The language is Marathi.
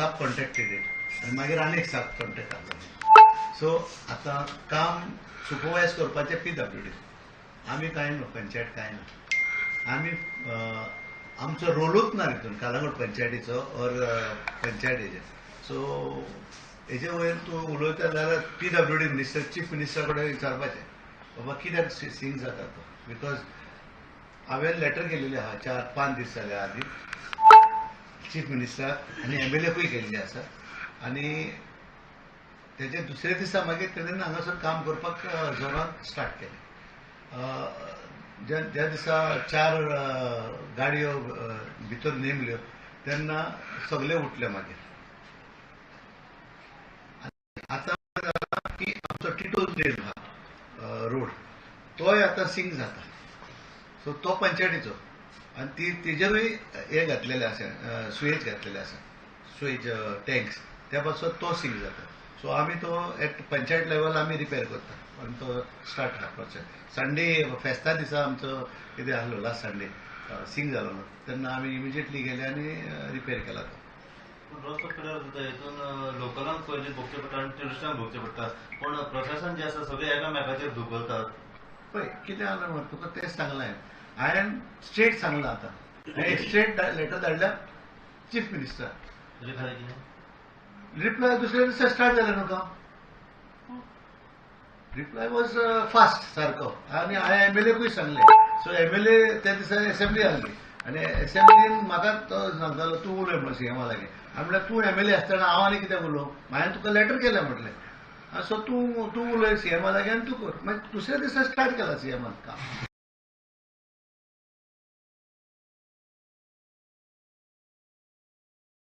सब कॉन्ट्रॅक्टेड आनी मागीर आनी एक सब कॉन्ट्रॅक्ट जालो सो आतां काम सुपरवायज करपाचें पी डब्ल्यू डी आमी कांय न्हू पंचायत कांय ना आमी आमचो रोलूच ना तितून कालांगूट पंचायतीचो ऑर हेजे सो हेजे वयर तूं उलयता जाल्यार P W D minister chief मिनिस्टरा कडेन विचारपाचें बाबा कित्याक सिंग जाता तो? बिकॉज हांवें लेटर केलेली आहा चार पांच दीस जाले आदी चीफ मिनिस्टर आनी एम एल एकूय केल्ले आसा आनी तेजे दुसऱ्या दिसा मागीर तेणेन हांगासर काम करपाक अ, जोरान स्टार्ट केलें. ज्या ज्या दिसा चार गाडयो भितर नेमल्यो तेन्ना सगळे उठले मागीर आतां की आमचो टिटोज रेल आहा रोड तोय आतां सिंक जाता सो तो पंचायतीचो. आनी ती तेजेरूय हे घातलेले आसा अ, स्वेज घातलेले आसा स्वेज टँक्स त्या पासून तो सिंक जाता. सो आमी तो एट पंचायत लेवल आमी रिपेर करता. आनी तो स्टार्ट आहा प्रोसेस संडे फेस्ता दिसा आमचो कितें आसलो लास्ट संडे सिंक जालो न्हू तेन्ना आमी इमिजिएटली गेले आनी रिपेर केला तो. पूण रस्तो पिड्यार जाता हितून लोकलांक पयलीं भोगचें पडटा आनी ट्युरिस्टांक भोगचें पडटा पूण प्रशासन जें आसा सगळे एकामेकाचेर धुकलतात पळय कितें जालें म्हण तुका तेंच सांगलें हांवें स्ट्रेट सांगलां आतां. हांवें स्ट्रेट लेटर धाडल्या चीफ मिनिस्टर. रिप्लाय दुसऱ्या दिसा स्टार्ट न्हू काम रिप्लाय वॉज फास्ट सारको आनी हांवें एम एल एकूय सांगलें? सो एम एल ए त्या दिसा एसेंब्ली आहली आनी एसेंब्लीन म्हाका तो सांगतालो तूं उलय म्हणून सीएमा लागीं हांवें म्हणल्यार तूं एम एल ए आसतना हांव आनी कित्याक उलोवं हांवें तुका लेटर केलें म्हटलें. सो तूं तूं उलय सीएमा लागीं आनी तूं कर. मागीर दुसऱ्या दिसा स्टार्ट केला सीएमान काम